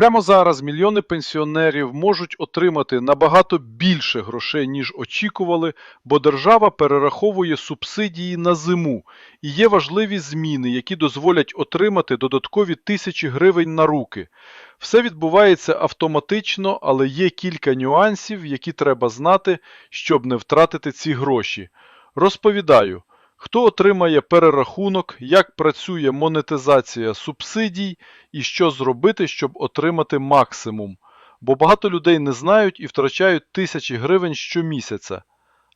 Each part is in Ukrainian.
Прямо зараз мільйони пенсіонерів можуть отримати набагато більше грошей, ніж очікували, бо держава перераховує субсидії на зиму, і є важливі зміни, які дозволять отримати додаткові тисячі гривень на руки. Все відбувається автоматично, але є кілька нюансів, які треба знати, щоб не втратити ці гроші. Розповідаю, хто отримає перерахунок, як працює монетизація субсидій і що зробити, щоб отримати максимум. Бо багато людей не знають і втрачають тисячі гривень щомісяця.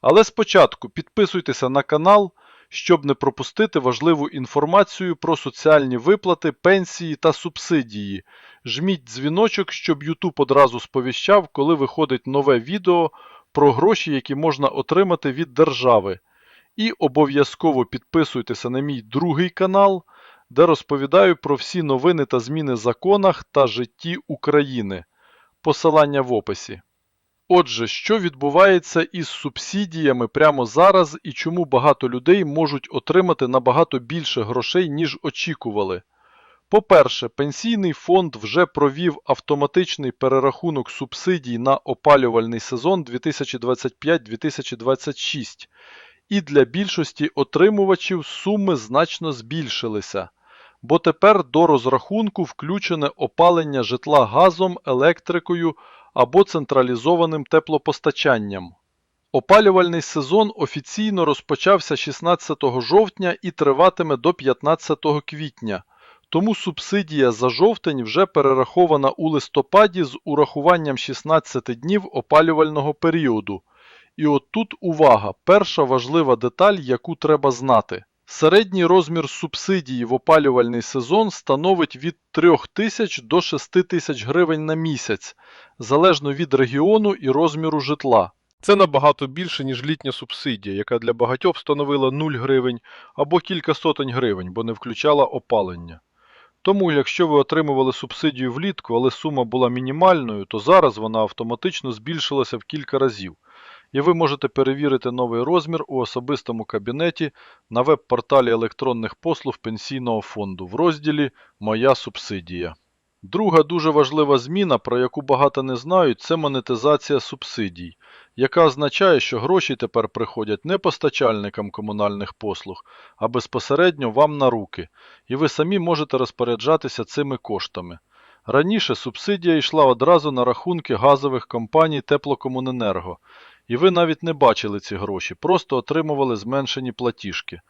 Але спочатку підписуйтеся на канал, щоб не пропустити важливу інформацію про соціальні виплати, пенсії та субсидії. Жміть дзвіночок, щоб YouTube одразу сповіщав, коли виходить нове відео про гроші, які можна отримати від держави. І обов'язково підписуйтеся на мій другий канал, де розповідаю про всі новини та зміни в законах та житті України. Посилання в описі. Отже, що відбувається із субсидіями прямо зараз і чому багато людей можуть отримати набагато більше грошей, ніж очікували? По-перше, пенсійний фонд вже провів автоматичний перерахунок субсидій на опалювальний сезон 2025-2026, і для більшості отримувачів суми значно збільшилися, бо тепер до розрахунку включене опалення житла газом, електрикою або централізованим теплопостачанням. Опалювальний сезон офіційно розпочався 16 жовтня і триватиме до 15 квітня, тому субсидія за жовтень вже перерахована у листопаді з урахуванням 16 днів опалювального періоду. І от тут увага, перша важлива деталь, яку треба знати. Середній розмір субсидії в опалювальний сезон становить від 3 тисяч до 6 тисяч гривень на місяць, залежно від регіону і розміру житла. Це набагато більше, ніж літня субсидія, яка для багатьох становила 0 гривень або кілька сотень гривень, бо не включала опалення. Тому, якщо ви отримували субсидію влітку, але сума була мінімальною, то зараз вона автоматично збільшилася в кілька разів. І ви можете перевірити новий розмір у особистому кабінеті на веб-порталі електронних послуг Пенсійного фонду в розділі Моя субсидія. Друга дуже важлива зміна, про яку багато не знають, це монетизація субсидій, яка означає, що гроші тепер приходять не постачальникам комунальних послуг, а безпосередньо вам на руки, і ви самі можете розпоряджатися цими коштами. Раніше субсидія йшла одразу на рахунки газових компаній Теплокомуненерго, і ви навіть не бачили ці гроші, просто отримували зменшені платіжки.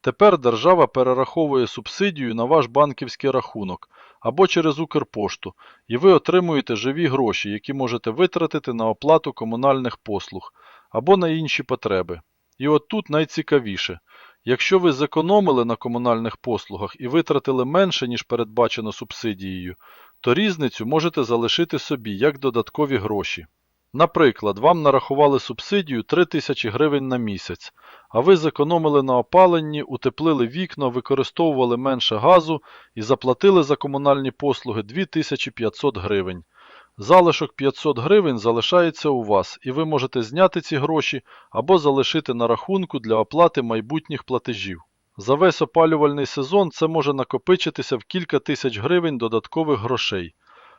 Тепер держава перераховує субсидію на ваш банківський рахунок або через Укрпошту, і ви отримуєте живі гроші, які можете витратити на оплату комунальних послуг або на інші потреби. І от тут найцікавіше. Якщо ви зекономили на комунальних послугах і витратили менше, ніж передбачено субсидією, то різницю можете залишити собі як додаткові гроші. Наприклад, вам нарахували субсидію 3 тисячі гривень на місяць, а ви зекономили на опаленні, утеплили вікна, використовували менше газу і заплатили за комунальні послуги 2500 гривень. Залишок 500 гривень залишається у вас, і ви можете зняти ці гроші або залишити на рахунку для оплати майбутніх платежів. За весь опалювальний сезон це може накопичитися в кілька тисяч гривень додаткових грошей.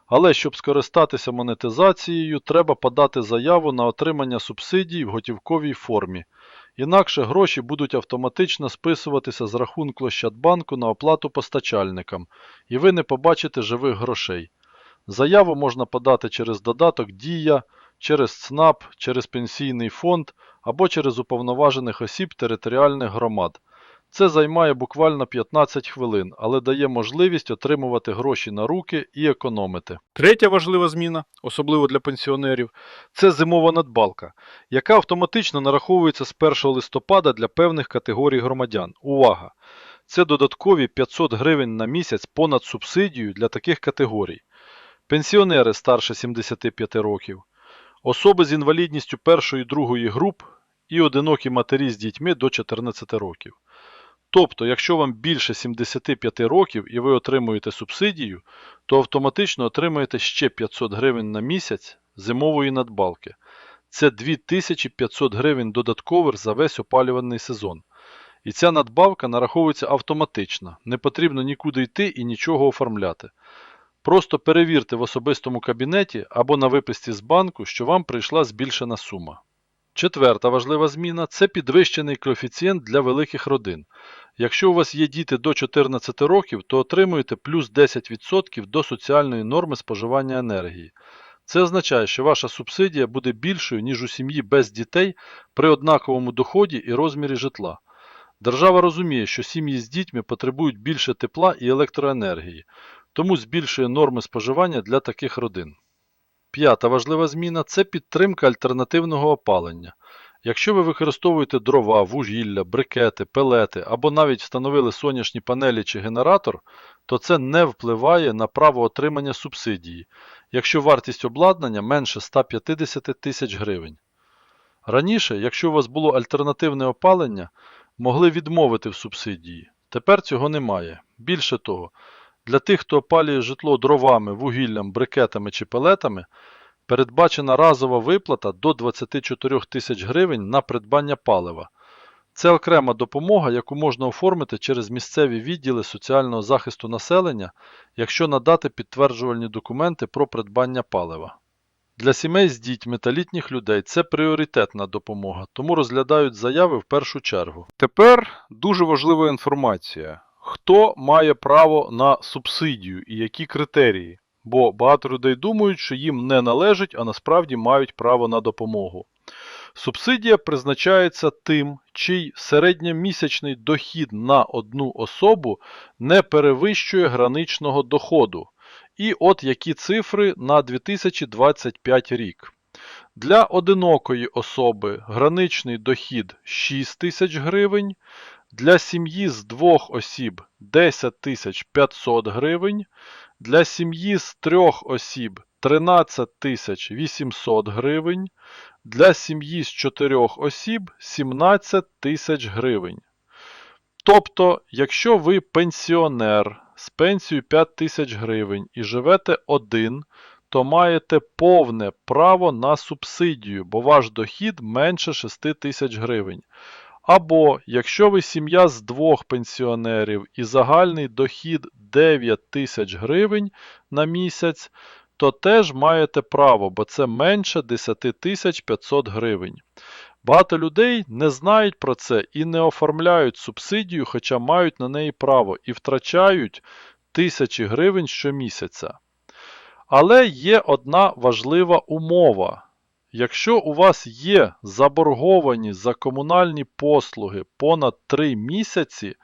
Але щоб скористатися монетизацією, треба подати заяву на отримання субсидій в готівковій формі. Інакше гроші будуть автоматично списуватися з рахунку Ощадбанку на оплату постачальникам, і ви не побачите живих грошей. Заяву можна подати через додаток Дія, через ЦНАП, через пенсійний фонд або через уповноважених осіб територіальних громад. Це займає буквально 15 хвилин, але дає можливість отримувати гроші на руки і економити. Третя важлива зміна, особливо для пенсіонерів, це зимова надбалка, яка автоматично нараховується з 1 листопада для певних категорій громадян. Увага! Це додаткові 500 гривень на місяць понад субсидію для таких категорій. Пенсіонери старше 75 років, особи з інвалідністю першої і другої груп і одинокі матері з дітьми до 14 років. Тобто, якщо вам більше 75 років і ви отримуєте субсидію, то автоматично отримаєте ще 500 гривень на місяць зимової надбалки. Це 2500 гривень додаткових за весь опалювальний сезон. І ця надбавка нараховується автоматично, не потрібно нікуди йти і нічого оформляти. Просто перевірте в особистому кабінеті або на виписці з банку, що вам прийшла збільшена сума. Четверта важлива зміна це підвищений коефіцієнт для великих родин. Якщо у вас є діти до 14 років, то отримуєте плюс 10% до соціальної норми споживання енергії. Це означає, що ваша субсидія буде більшою, ніж у сім'ї без дітей при однаковому доході і розмірі житла. Держава розуміє, що сім'ї з дітьми потребують більше тепла і електроенергії, тому збільшує норми споживання для таких родин. П'ята важлива зміна це підтримка альтернативного опалення. Якщо ви використовуєте дрова, вугілля, брикети, пелети або навіть встановили сонячні панелі чи генератор, то це не впливає на право отримання субсидії, якщо вартість обладнання менше 150 тисяч гривень. Раніше, якщо у вас було альтернативне опалення, могли відмовити в субсидії. Тепер цього немає. Більше того, для тих, хто опалює житло дровами, вугіллям, брикетами чи пелетами, передбачена разова виплата до 24 тисяч гривень на придбання палива. Це окрема допомога, яку можна оформити через місцеві відділи соціального захисту населення, якщо надати підтверджувальні документи про придбання палива. Для сімей з дітьми та літніх людей це пріоритетна допомога, тому розглядають заяви в першу чергу. Тепер дуже важлива інформація. Хто має право на субсидію і які критерії? Бо багато людей думають, що їм не належить, а насправді мають право на допомогу. Субсидія призначається тим, чий середньомісячний дохід на одну особу не перевищує граничного доходу. І от які цифри на 2025 рік. Для одинокої особи граничний дохід 6 тисяч гривень, для сім'ї з двох осіб 10 тисяч 500 гривень, для сім'ї з трьох осіб 13 тисяч 800 гривень, для сім'ї з чотирьох осіб 17 тисяч гривень. Тобто, якщо ви пенсіонер з пенсією 5 тисяч гривень і живете один, то маєте повне право на субсидію, бо ваш дохід менше 6 тисяч гривень. Або якщо ви сім'я з двох пенсіонерів і загальний дохід 9 тисяч гривень на місяць, то теж маєте право, бо це менше 10 тисяч 500 гривень. Багато людей не знають про це і не оформляють субсидію, хоча мають на неї право, і втрачають тисячі гривень щомісяця. Але є одна важлива умова. Якщо у вас є заборговані за комунальні послуги понад 3 місяці,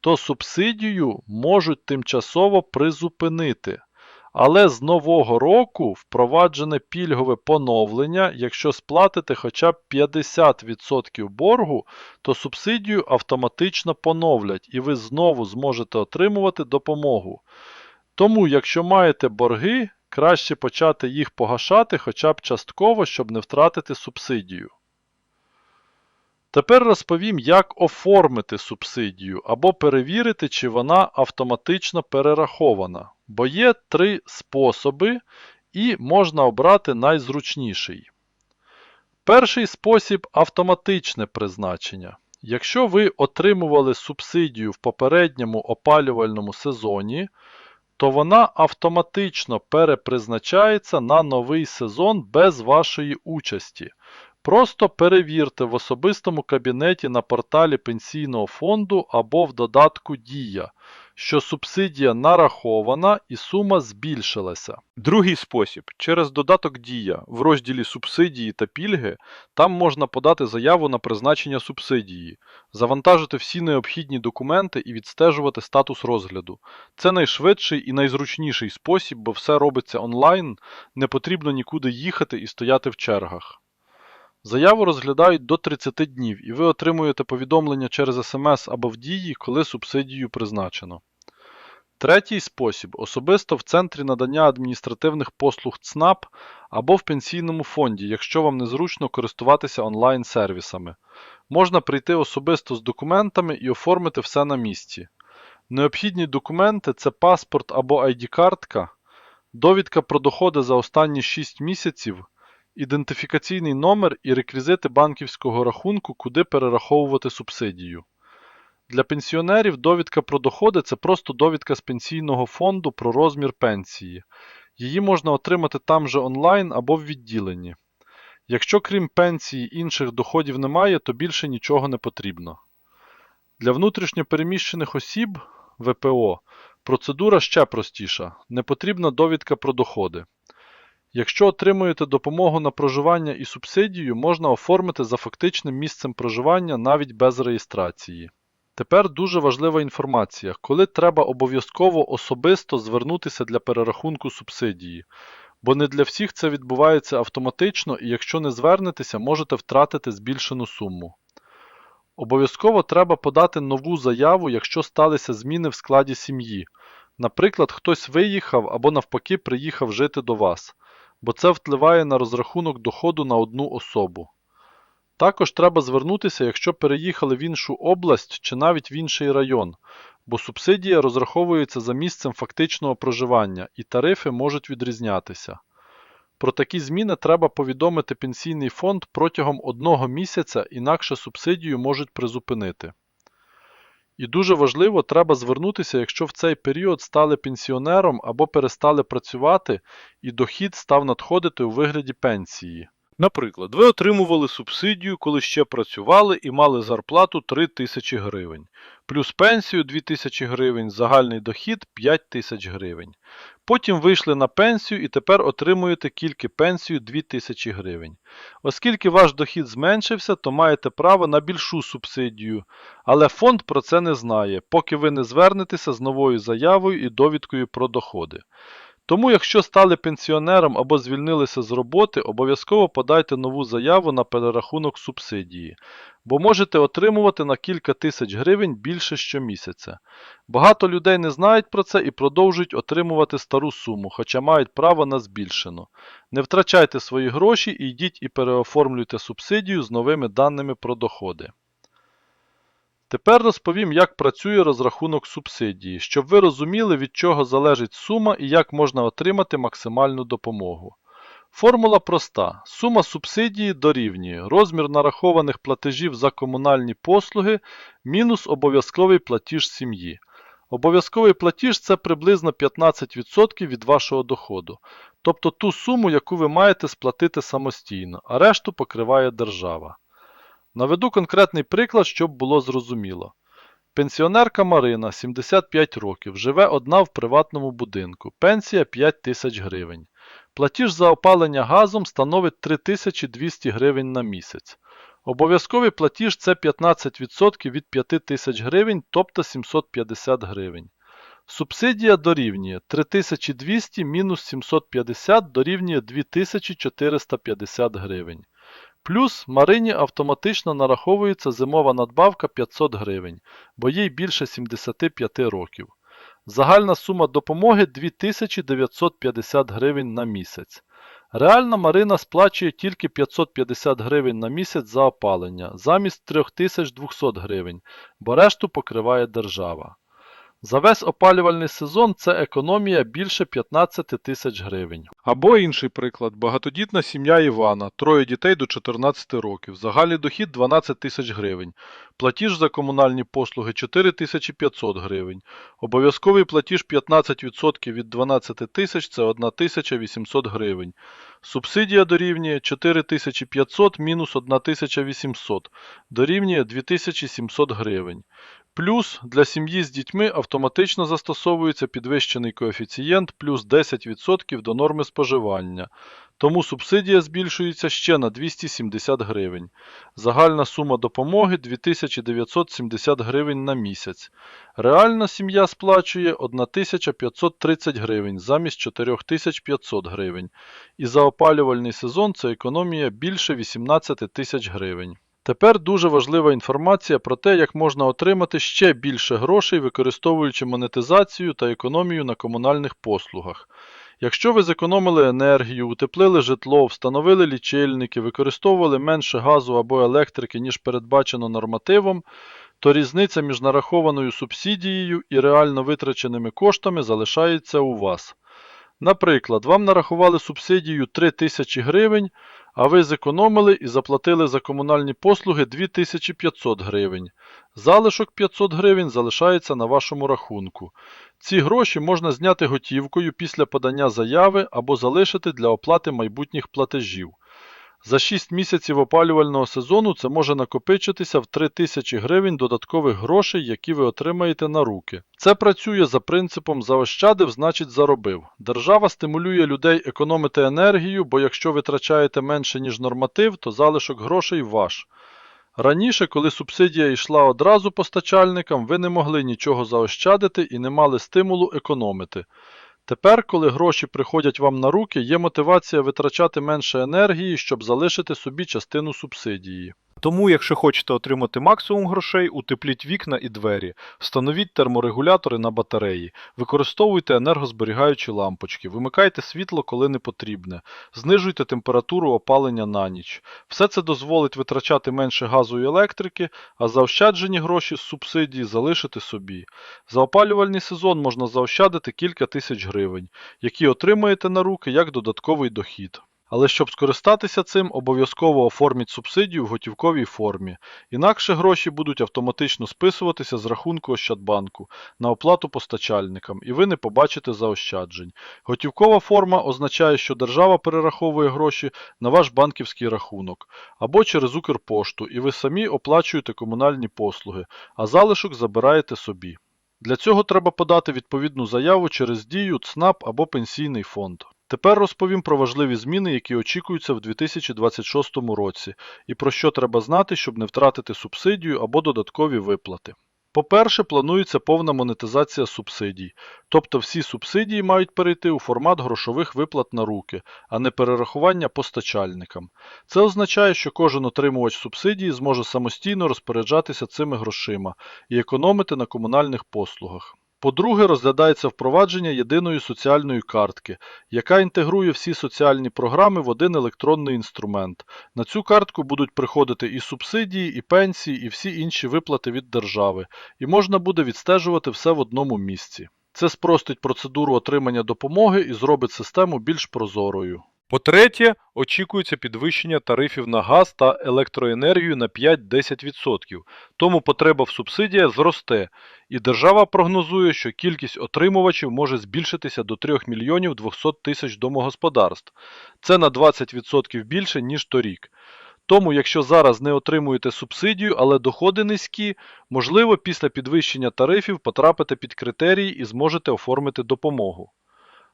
то субсидію можуть тимчасово призупинити. Але з нового року впроваджене пільгове поновлення, якщо сплатите хоча б 50% боргу, то субсидію автоматично поновлять і ви знову зможете отримувати допомогу. Тому, якщо маєте борги, краще почати їх погашати хоча б частково, щоб не втратити субсидію. Тепер розповім, як оформити субсидію або перевірити, чи вона автоматично перерахована. Бо є три способи, і можна обрати найзручніший. Перший спосіб автоматичне призначення. Якщо ви отримували субсидію в попередньому опалювальному сезоні, то вона автоматично перепризначається на новий сезон без вашої участі. Просто перевірте в особистому кабінеті на порталі Пенсійного фонду або в додатку Дія, що субсидія нарахована і сума збільшилася. Другий спосіб через додаток Дія в розділі Субсидії та пільги там можна подати заяву на призначення субсидії, завантажити всі необхідні документи і відстежувати статус розгляду. Це найшвидший і найзручніший спосіб, бо все робиться онлайн, не потрібно нікуди їхати і стояти в чергах. Заяву розглядають до 30 днів, і ви отримуєте повідомлення через СМС або в дії, коли субсидію призначено. Третій спосіб особисто в центрі надання адміністративних послуг ЦНАП або в пенсійному фонді, якщо вам незручно користуватися онлайн-сервісами. Можна прийти особисто з документами і оформити все на місці. Необхідні документи це паспорт або ID-картка, довідка про доходи за останні 6 місяців, ідентифікаційний номер і реквізити банківського рахунку, куди перераховувати субсидію. Для пенсіонерів довідка про доходи це просто довідка з пенсійного фонду про розмір пенсії. Її можна отримати там же онлайн або в відділенні. Якщо крім пенсії інших доходів немає, то більше нічого не потрібно. Для внутрішньопереміщених осіб ВПО процедура ще простіша. Не потрібна довідка про доходи. Якщо отримуєте допомогу на проживання і субсидію, можна оформити за фактичним місцем проживання навіть без реєстрації. Тепер дуже важлива інформація, коли треба обов'язково особисто звернутися для перерахунку субсидії, бо не для всіх це відбувається автоматично і якщо не звернетеся, можете втратити збільшену суму. Обов'язково треба подати нову заяву, якщо сталися зміни в складі сім'ї. Наприклад, хтось виїхав або навпаки приїхав жити до вас, бо це впливає на розрахунок доходу на одну особу. Також треба звернутися, якщо переїхали в іншу область чи навіть в інший район, бо субсидія розраховується за місцем фактичного проживання і тарифи можуть відрізнятися. Про такі зміни треба повідомити пенсійний фонд протягом одного місяця, інакше субсидію можуть призупинити. І дуже важливо, треба звернутися, якщо в цей період стали пенсіонером або перестали працювати і дохід став надходити у вигляді пенсії. Наприклад, ви отримували субсидію, коли ще працювали і мали зарплату 3 тисячі гривень, плюс пенсію 2 тисячі гривень, загальний дохід 5 тисяч гривень. Потім вийшли на пенсію і тепер отримуєте тільки пенсію 2000 гривень. Оскільки ваш дохід зменшився, то маєте право на більшу субсидію, але фонд про це не знає, поки ви не звернетеся з новою заявою і довідкою про доходи. Тому, якщо стали пенсіонером або звільнилися з роботи, обов'язково подайте нову заяву на перерахунок субсидії, бо можете отримувати на кілька тисяч гривень більше щомісяця. Багато людей не знають про це і продовжують отримувати стару суму, хоча мають право на збільшену. Не втрачайте свої гроші і йдіть і переоформлюйте субсидію з новими даними про доходи. Тепер розповім, як працює розрахунок субсидії, щоб ви розуміли, від чого залежить сума і як можна отримати максимальну допомогу. Формула проста. Сума субсидії дорівнює розмір нарахованих платежів за комунальні послуги мінус обов'язковий платіж сім'ї. Обов'язковий платіж це приблизно 15% від вашого доходу, тобто ту суму, яку ви маєте сплатити самостійно, а решту покриває держава. Наведу конкретний приклад, щоб було зрозуміло. Пенсіонерка Марина, 75 років, живе одна в приватному будинку, пенсія 5 тисяч гривень. Платіж за опалення газом становить 3200 гривень на місяць. Обов'язковий платіж це 15% від 5 тисяч гривень, тобто 750 гривень. Субсидія дорівнює 3200 мінус 750 дорівнює 2450 гривень. Плюс Марині автоматично нараховується зимова надбавка 500 гривень, бо їй більше 75 років. Загальна сума допомоги 2950 гривень на місяць. Реально Марина сплачує тільки 550 гривень на місяць за опалення, замість 3200 гривень, бо решту покриває держава. За весь опалювальний сезон це економія більше 15 тисяч гривень. Або інший приклад. Багатодітна сім'я Івана, троє дітей до 14 років, загальний дохід 12 тисяч гривень, платіж за комунальні послуги 4500 гривень, обов'язковий платіж 15% від 12 тисяч це 1800 гривень. Субсидія дорівнює 4500 мінус 1800 дорівнює 2700 гривень. Плюс для сім'ї з дітьми автоматично застосовується підвищений коефіцієнт плюс 10% до норми споживання, тому субсидія збільшується ще на 270 гривень. Загальна сума допомоги 2970 гривень на місяць. Реальна сім'я сплачує 1530 гривень замість 4500 гривень. І за опалювальний сезон це економія більше 18 тисяч гривень. Тепер дуже важлива інформація про те, як можна отримати ще більше грошей, використовуючи монетизацію та економію на комунальних послугах. Якщо ви зекономили енергію, утеплили житло, встановили лічильники, використовували менше газу або електрики, ніж передбачено нормативом, то різниця між нарахованою субсидією і реально витраченими коштами залишається у вас. Наприклад, вам нарахували субсидію 3 тисячі гривень, а ви зекономили і заплатили за комунальні послуги 2500 гривень. Залишок 500 гривень залишається на вашому рахунку. Ці гроші можна зняти готівкою після подання заяви або залишити для оплати майбутніх платежів. За 6 місяців опалювального сезону це може накопичитися в 3000 гривень додаткових грошей, які ви отримаєте на руки. Це працює за принципом заощадив, значить заробив. Держава стимулює людей економити енергію, бо якщо витрачаєте менше, ніж норматив, то залишок грошей ваш. Раніше, коли субсидія йшла одразу постачальникам, ви не могли нічого заощадити і не мали стимулу економити. Тепер, коли гроші приходять вам на руки, є мотивація витрачати менше енергії, щоб залишити собі частину субсидії. Тому, якщо хочете отримати максимум грошей, утепліть вікна і двері, встановіть терморегулятори на батареї, використовуйте енергозберігаючі лампочки, вимикайте світло, коли не потрібне, знижуйте температуру опалення на ніч. Все це дозволить витрачати менше газу і електрики, а заощаджені гроші з субсидії залишити собі. За опалювальний сезон можна заощадити кілька тисяч гривень, які отримаєте на руки як додатковий дохід. Але щоб скористатися цим, обов'язково оформіть субсидію в готівковій формі, інакше гроші будуть автоматично списуватися з рахунку Ощадбанку на оплату постачальникам, і ви не побачите заощаджень. Готівкова форма означає, що держава перераховує гроші на ваш банківський рахунок або через Укрпошту, і ви самі оплачуєте комунальні послуги, а залишок забираєте собі. Для цього треба подати відповідну заяву через Дію, ЦНАП або Пенсійний фонд. Тепер розповім про важливі зміни, які очікуються в 2026 році, і про що треба знати, щоб не втратити субсидію або додаткові виплати. По-перше, планується повна монетизація субсидій, тобто всі субсидії мають перейти у формат грошових виплат на руки, а не перерахування постачальникам. Це означає, що кожен отримувач субсидії зможе самостійно розпоряджатися цими грошима і економити на комунальних послугах. По-друге, розглядається впровадження єдиної соціальної картки, яка інтегрує всі соціальні програми в один електронний інструмент. На цю картку будуть приходити і субсидії, і пенсії, і всі інші виплати від держави, і можна буде відстежувати все в одному місці. Це спростить процедуру отримання допомоги і зробить систему більш прозорою. По-третє, очікується підвищення тарифів на газ та електроенергію на 5-10%, тому потреба в субсидіях зросте, і держава прогнозує, що кількість отримувачів може збільшитися до 3 мільйонів 200 тисяч домогосподарств. Це на 20% більше, ніж торік. Тому, якщо зараз не отримуєте субсидію, але доходи низькі, можливо, після підвищення тарифів потрапите під критерії і зможете оформити допомогу.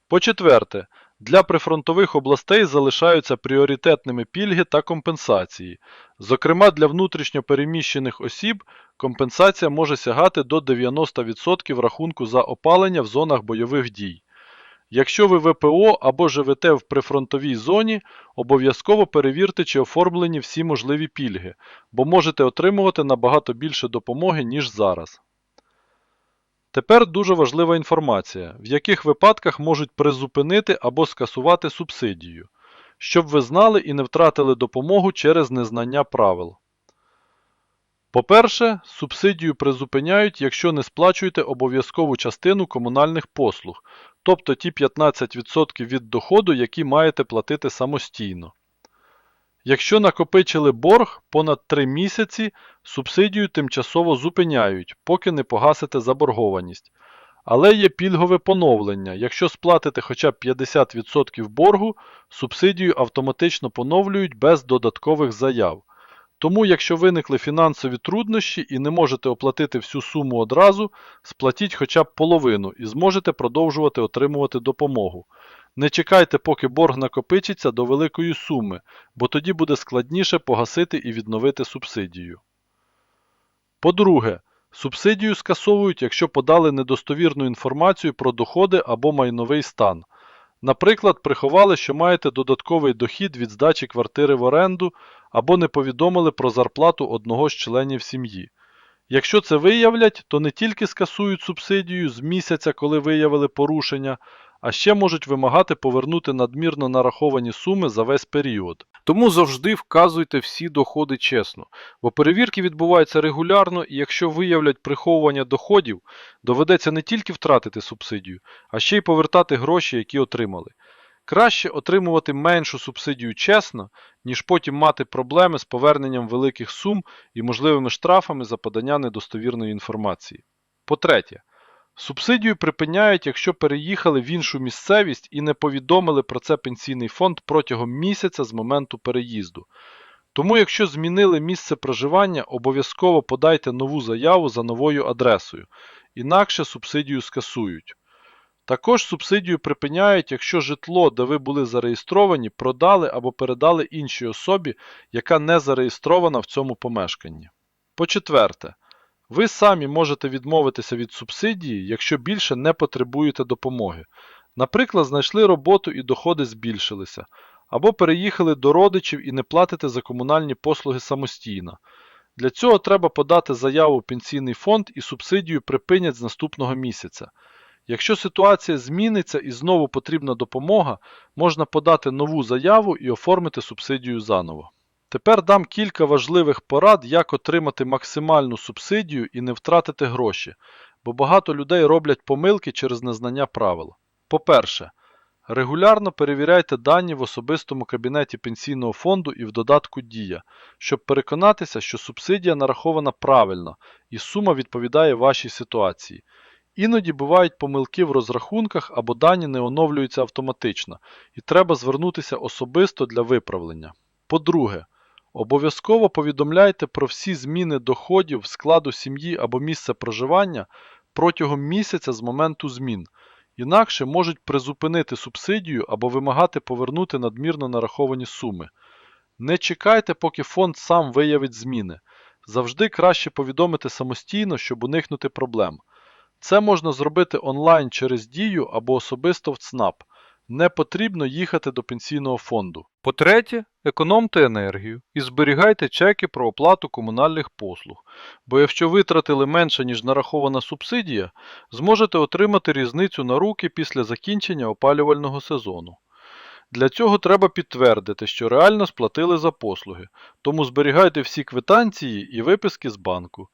По-четверте, для прифронтових областей залишаються пріоритетними пільги та компенсації. Зокрема, для внутрішньо переміщених осіб компенсація може сягати до 90% рахунку за опалення в зонах бойових дій. Якщо ви ВПО або живете в прифронтовій зоні, обов'язково перевірте, чи оформлені всі можливі пільги, бо можете отримувати набагато більше допомоги, ніж зараз. Тепер дуже важлива інформація, в яких випадках можуть призупинити або скасувати субсидію, щоб ви знали і не втратили допомогу через незнання правил. По-перше, субсидію призупиняють, якщо не сплачуєте обов'язкову частину комунальних послуг, тобто ті 15% від доходу, які маєте платити самостійно. Якщо накопичили борг понад 3 місяці, субсидію тимчасово зупиняють, поки не погасите заборгованість. Але є пільгове поновлення. Якщо сплатите хоча б 50% боргу, субсидію автоматично поновлюють без додаткових заяв. Тому, якщо виникли фінансові труднощі і не можете оплатити всю суму одразу, сплатіть хоча б половину і зможете продовжувати отримувати допомогу. Не чекайте, поки борг накопичиться до великої суми, бо тоді буде складніше погасити і відновити субсидію. По-друге, субсидію скасовують, якщо подали недостовірну інформацію про доходи або майновий стан. Наприклад, приховали, що маєте додатковий дохід від здачі квартири в оренду або не повідомили про зарплату одного з членів сім'ї. Якщо це виявлять, то не тільки скасують субсидію з місяця, коли виявили порушення, а ще можуть вимагати повернути надмірно нараховані суми за весь період. Тому завжди вказуйте всі доходи чесно, бо перевірки відбуваються регулярно, і якщо виявлять приховування доходів, доведеться не тільки втратити субсидію, а ще й повертати гроші, які отримали. Краще отримувати меншу субсидію чесно, ніж потім мати проблеми з поверненням великих сум і можливими штрафами за подання недостовірної інформації. По-третє, субсидію припиняють, якщо переїхали в іншу місцевість і не повідомили про це пенсійний фонд протягом місяця з моменту переїзду. Тому, якщо змінили місце проживання, обов'язково подайте нову заяву за новою адресою, інакше субсидію скасують. Також субсидію припиняють, якщо житло, де ви були зареєстровані, продали або передали іншій особі, яка не зареєстрована в цьому помешканні. По-четверте, ви самі можете відмовитися від субсидії, якщо більше не потребуєте допомоги. Наприклад, знайшли роботу і доходи збільшилися, або переїхали до родичів і не платите за комунальні послуги самостійно. Для цього треба подати заяву в пенсійний фонд і субсидію припинять з наступного місяця. Якщо ситуація зміниться і знову потрібна допомога, можна подати нову заяву і оформити субсидію заново. Тепер дам кілька важливих порад, як отримати максимальну субсидію і не втратити гроші, бо багато людей роблять помилки через незнання правил. По-перше, регулярно перевіряйте дані в особистому кабінеті пенсійного фонду і в додатку Дія, щоб переконатися, що субсидія нарахована правильно і сума відповідає вашій ситуації. Іноді бувають помилки в розрахунках або дані не оновлюються автоматично, і треба звернутися особисто для виправлення. По-друге, обов'язково повідомляйте про всі зміни доходів складу сім'ї або місця проживання протягом місяця з моменту змін. Інакше можуть призупинити субсидію або вимагати повернути надмірно нараховані суми. Не чекайте, поки фонд сам виявить зміни. Завжди краще повідомити самостійно, щоб уникнути проблем. Це можна зробити онлайн через Дію або особисто в ЦНАП. Не потрібно їхати до пенсійного фонду. По-третє, економте енергію і зберігайте чеки про оплату комунальних послуг, бо якщо витратили менше, ніж нарахована субсидія, зможете отримати різницю на руки після закінчення опалювального сезону. Для цього треба підтвердити, що реально сплатили за послуги, тому зберігайте всі квитанції і виписки з банку.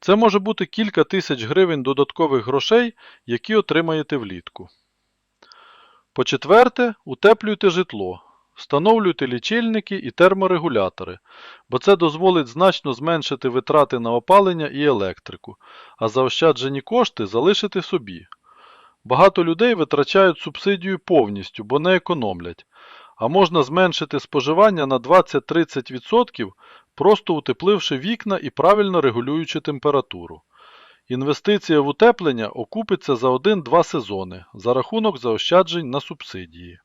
Це може бути кілька тисяч гривень додаткових грошей, які отримаєте влітку. По-четверте, утеплюйте житло. Встановлюйте лічильники і терморегулятори, бо це дозволить значно зменшити витрати на опалення і електрику, а заощаджені кошти залишити собі. Багато людей витрачають субсидію повністю, бо не економлять, а можна зменшити споживання на 20-30%, просто утепливши вікна і правильно регулюючи температуру. Інвестиція в утеплення окупиться за 1-2 сезони за рахунок заощаджень на субсидії.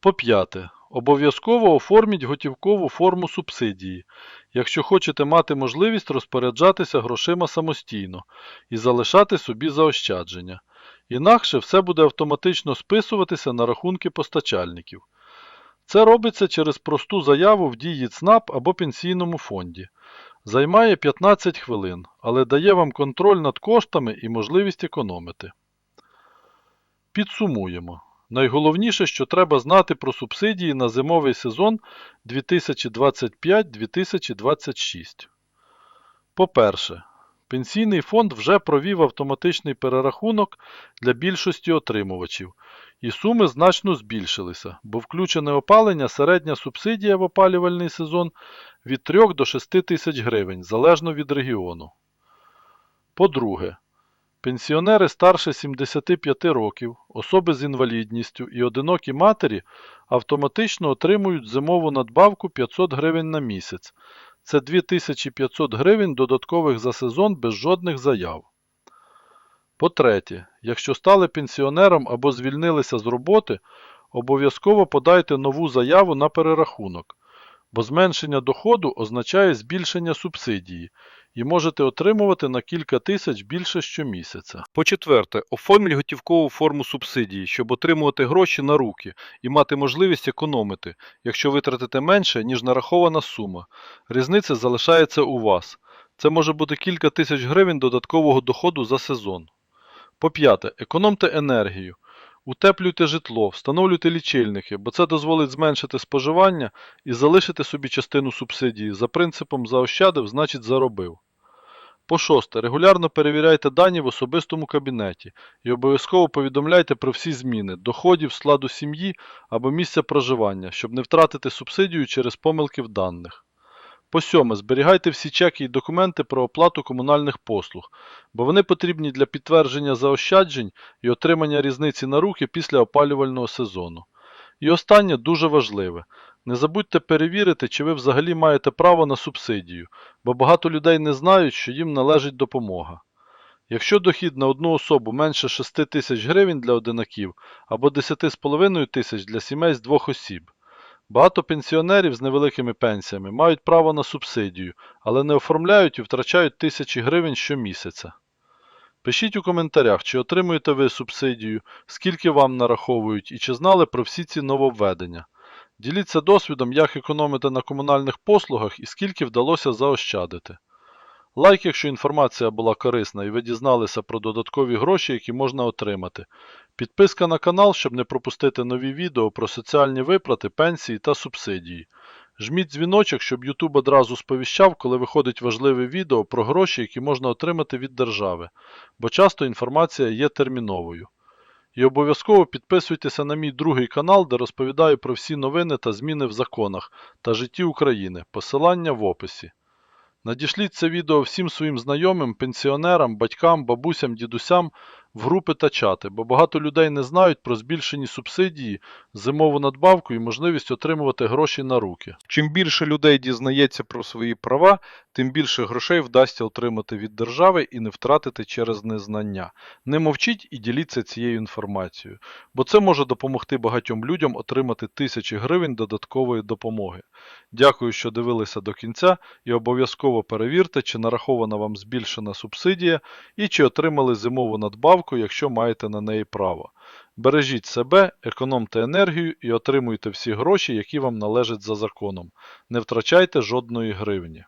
По п'яте. Обов'язково оформіть готівкову форму субсидії, якщо хочете мати можливість розпоряджатися грошима самостійно і залишати собі заощадження. Інакше все буде автоматично списуватися на рахунки постачальників. Це робиться через просту заяву в дії ЦНАП або пенсійному фонді. Займає 15 хвилин, але дає вам контроль над коштами і можливість економити. Підсумуємо. Найголовніше, що треба знати про субсидії на зимовий сезон 2025-2026. По-перше, Пенсійний фонд вже провів автоматичний перерахунок для більшості отримувачів, і суми значно збільшилися, бо включене опалення середня субсидія в опалювальний сезон від 3 до 6 тисяч гривень, залежно від регіону. По-друге, пенсіонери старше 75 років, особи з інвалідністю і одинокі матері автоматично отримують зимову надбавку 500 гривень на місяць. Це 2500 гривень додаткових за сезон без жодних заяв. По-третє, якщо стали пенсіонером або звільнилися з роботи, обов'язково подайте нову заяву на перерахунок, бо зменшення доходу означає збільшення субсидії і можете отримувати на кілька тисяч більше щомісяця. По-четверте, оформіть готівкову форму субсидії, щоб отримувати гроші на руки і мати можливість економити, якщо витратите менше, ніж нарахована сума. Різниця залишається у вас. Це може бути кілька тисяч гривень додаткового доходу за сезон. По-п'яте, економте енергію. Утеплюйте житло, встановлюйте лічильники, бо це дозволить зменшити споживання і залишити собі частину субсидії за принципом заощадив, значить заробив. По шосте, регулярно перевіряйте дані в особистому кабінеті і обов'язково повідомляйте про всі зміни доходів, складу сім'ї або місця проживання, щоб не втратити субсидію через помилки в даних. По сьоме, зберігайте всі чеки і документи про оплату комунальних послуг, бо вони потрібні для підтвердження заощаджень і отримання різниці на руки після опалювального сезону. І останнє дуже важливе. Не забудьте перевірити, чи ви взагалі маєте право на субсидію, бо багато людей не знають, що їм належить допомога. Якщо дохід на одну особу менше 6 тисяч гривень для одинаків або 10,5 тисяч для сімей з двох осіб. Багато пенсіонерів з невеликими пенсіями мають право на субсидію, але не оформляють і втрачають тисячі гривень щомісяця. Пишіть у коментарях, чи отримуєте ви субсидію, скільки вам нараховують і чи знали про всі ці нововведення. Діліться досвідом, як економити на комунальних послугах і скільки вдалося заощадити. Лайк, якщо інформація була корисна і ви дізналися про додаткові гроші, які можна отримати. Підписка на канал, щоб не пропустити нові відео про соціальні виплати, пенсії та субсидії. Жміть дзвіночок, щоб YouTube одразу сповіщав, коли виходить важливе відео про гроші, які можна отримати від держави, бо часто інформація є терміновою. І обов'язково підписуйтеся на мій другий канал, де розповідаю про всі новини та зміни в законах та житті України. Посилання в описі. Надішліть це відео всім своїм знайомим, пенсіонерам, батькам, бабусям, дідусям в групи та чати, бо багато людей не знають про збільшені субсидії, зимову надбавку і можливість отримувати гроші на руки. Чим більше людей дізнається про свої права, тим більше грошей вдасться отримати від держави і не втратити через незнання. Не мовчіть і діліться цією інформацією, бо це може допомогти багатьом людям отримати тисячі гривень додаткової допомоги. Дякую, що дивилися до кінця і обов'язково перевірте, чи нарахована вам збільшена субсидія і чи отримали зимову надбавку, якщо маєте на неї право. Бережіть себе, економте енергію і отримуйте всі гроші, які вам належать за законом. Не втрачайте жодної гривні.